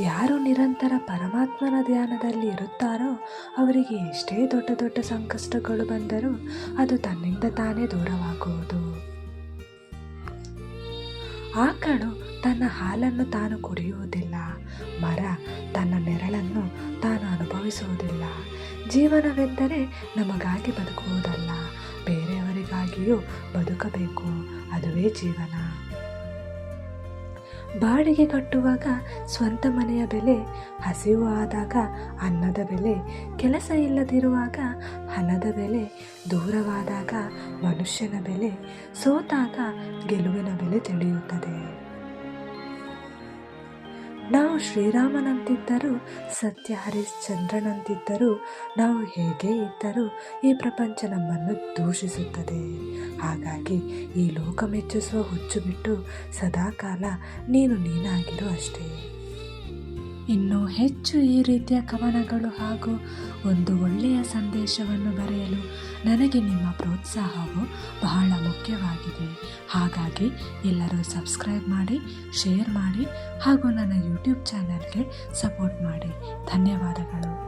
ಯಾರು ನಿರಂತರ ಪರಮಾತ್ಮನ ಧ್ಯಾನದಲ್ಲಿ ಇರುತ್ತಾರೋ ಅವರಿಗೆ ಎಷ್ಟೇ ದೊಡ್ಡ ದೊಡ್ಡ ಸಂಕಷ್ಟಗಳು ಬಂದರೂ ಅದು ತನ್ನಿಂದ ತಾನೇ ದೂರವಾಗುವುದು. ಆಕಳು ತನ್ನ ಹಾಲನ್ನು ತಾನು ಕುಡಿಯುವುದಿಲ್ಲ. ಮರ ತನ್ನ ನೆರಳನ್ನು ತಾನು ಅನುಭವಿಸುವುದಿಲ್ಲ. ಜೀವನವೆಂದರೆ ನಮಗಾಗಿ ಬದುಕುವುದಲ್ಲ. ಬೇರೆಯವರಿಗಾಗಿಯೂ ಬದುಕಬೇಕು. ಅದುವೇ ಜೀವನ. ಬಾಡಿಗೆ ಕಟ್ಟುವಾಗ ಸ್ವಂತ ಮನೆಯ ಬೆಲೆ, ಹಸಿವು ಆದಾಗ ಅನ್ನದ ಬೆಲೆ, ಕೆಲಸ ಇಲ್ಲದಿರುವಾಗ ಹಣದ ಬೆಲೆ, ದೂರವಾದಾಗ ಮನುಷ್ಯನ ಬೆಲೆ, ಸೋತಾಗ ಗೆಲುವಿನ ಬೆಲೆ ತಿಳಿಯುತ್ತದೆ. ನಾವು ಶ್ರೀರಾಮನಂತಿದ್ದರೂ ಸತ್ಯ ಹರಿಶ್ಚಂದ್ರನಂತಿದ್ದರೂ ನಾವು ಹೇಗೆ ಇದ್ದರೂ ಈ ಪ್ರಪಂಚ ನಮ್ಮನ್ನು ದೂಷಿಸುತ್ತದೆ. ಹಾಗಾಗಿ ಈ ಲೋಕ ಮೆಚ್ಚಿಸುವ ಹುಚ್ಚು ಬಿಟ್ಟು ಸದಾಕಾಲ ನೀನು ನೀನಾಗಿರು ಅಷ್ಟೇ. ಇನ್ನೂ ಹೆಚ್ಚು ಈ ರೀತಿಯ ಕವನಗಳು ಹಾಗೂ ಒಂದು ಒಳ್ಳೆಯ ಸಂದೇಶವನ್ನು ಬರೆಯಲು ನನಗೆ ನಿಮ್ಮ ಪ್ರೋತ್ಸಾಹವು ಬಹಳ ಮುಖ್ಯವಾಗಿದೆ. ಹಾಗಾಗಿ ಎಲ್ಲರೂ ಸಬ್ಸ್ಕ್ರೈಬ್ ಮಾಡಿ, ಶೇರ್ ಮಾಡಿ ಹಾಗೂ ನನ್ನ ಯೂಟ್ಯೂಬ್ ಚಾನಲ್ಗೆ ಸಪೋರ್ಟ್ ಮಾಡಿ. ಧನ್ಯವಾದಗಳು.